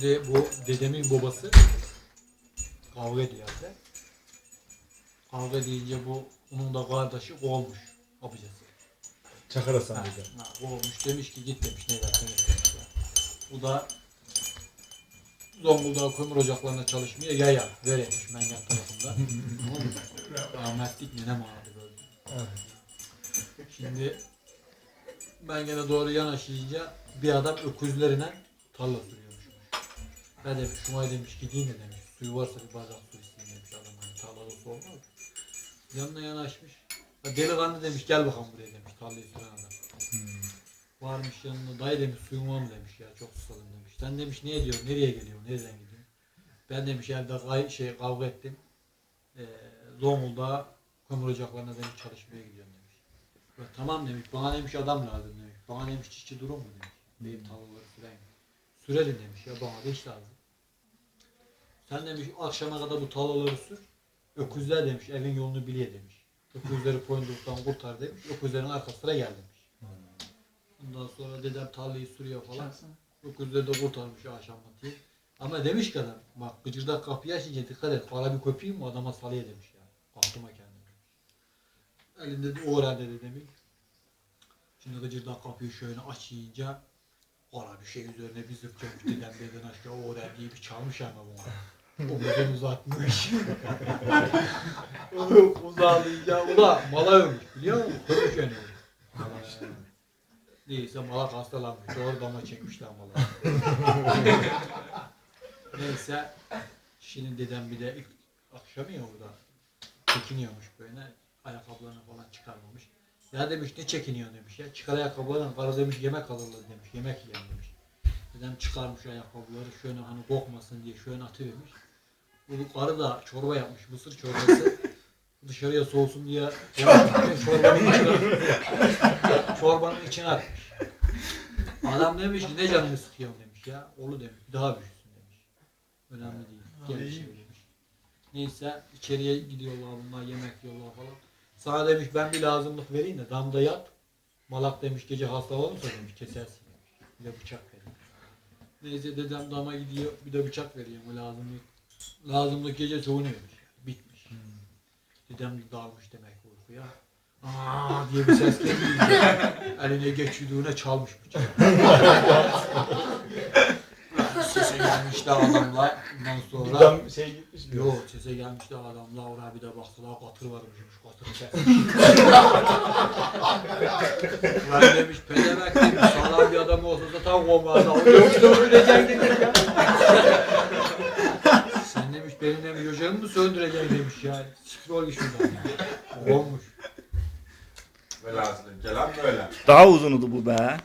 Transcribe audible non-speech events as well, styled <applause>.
Şimdi bu dedemin babası kavga ediyor evde. Kavga edince bu onun da kardeşi kovmuş abicası. Çakar Hasan Ha, bize. ha, kovmuş demiş ki git demiş ne et demiş. Bu da Zonguldak kömür ocaklarına çalışmaya yaya veremiş Mengen tarafında. <laughs> Rahmetlik nenem ağrı böyle. Şimdi Mengen'e doğru yanaşınca bir adam öküzlerine tarla sürüyormuş. Ben demiş şuna demiş gideyim de demiş suyu varsa bir bardak su isteyeyim demiş adam hani tarlada su olmaz. Yanına yanaşmış. Ya Delikanlı demiş gel bakalım buraya demiş tarlayı süren adam. Varmış yanına dayı demiş suyum var mı demiş ya çok susadım demiş. Sen demiş niye diyorsun nereye geliyorsun nereden gidiyorsun? Ben demiş evde kay- şey kavga ettim. Ee, Zonguldak'a kömür ocaklarına demiş çalışmaya gidiyorum demiş. Ya, tamam demiş bana demiş adam lazım demiş. Bana demiş çiftçi durum mu demiş. Benim tarlaları süreyim. Sürelim demiş ya bana da iş lazım. Sen demiş akşama kadar bu tarlaları sür. Öküzler demiş evin yolunu biliyor demiş. Öküzleri koyunduktan kurtar demiş. Öküzlerin arkasına gel demiş. Ondan sonra dedem tarlayı sürüyor falan. Öküzleri de kurtarmış akşam diye. Ama demiş ki adam bak gıcırdak kapıyı açınca dikkat et. Para bir köpeyim mi adama salıya demiş ya. Aklıma kendim demiş. Elinde de o herhalde de demiş. Şimdi gıcırdak kapıyı şöyle açınca Kara bir şey üzerine bir zıpçamış dedem beden aşağı o oraya diye bir çalmış ama buna. Omuzunu uzatmış. <laughs> Onu uzağlayınca ula mala ölmüş biliyor musun? Kırmış önü. Neyse malak hastalanmış. Doğru dama çekmişler malı. <laughs> Neyse. Şimdi dedem bir de ilk akşam ya orada çekiniyormuş böyle. Ayakkabılarını falan çıkarmamış. Ya demiş ne çekiniyorsun demiş ya. Çıkar ayakkabılarını kara demiş yemek alırlar demiş. Yemek yiyelim demiş. Dedem çıkarmış ayakkabıları şöyle hani kokmasın diye şöyle atıvermiş. Bu karı da çorba yapmış mısır çorbası. <laughs> Dışarıya soğusun diye çorbanın içine, çorbanın içine atmış. Adam demiş ne canını sıkıyorsun demiş ya. Oğlu demiş daha büyüsün demiş. Önemli değil. Gel şey demiş. Neyse içeriye gidiyorlar bunlar yemek yiyorlar falan. Sana demiş ben bir lazımlık vereyim de damda yat. Malak demiş gece hasta olursa demiş kesersin demiş. Bir de bıçak verin. Neyse dedem dama gidiyor bir de bıçak veriyor o lazımlık. Lazımlık gece soğunuyormuş. Bitmiş. Dedem de dalmış demek uykuya. Aa diye bir ses gelince <laughs> eline geçirdiğine çalmış bıçağı. <laughs> Sese gelmişler adamlar. Ondan sonra Buradan şey gitmiş mi? Yok sese gelmişler adamlar oraya bir de baktılar katır varmış katırı kes. Lan demiş pedemek demiş sağlam bir adam olsa da tam kovmazdı. Yok da öleceksin demiş ya. Sen demiş benim demiş ocağımı mı söndüreceksin demiş ya. Siktir ol git şuradan. Olmuş. Velhasıl kelam böyle. Daha uzunudu bu be.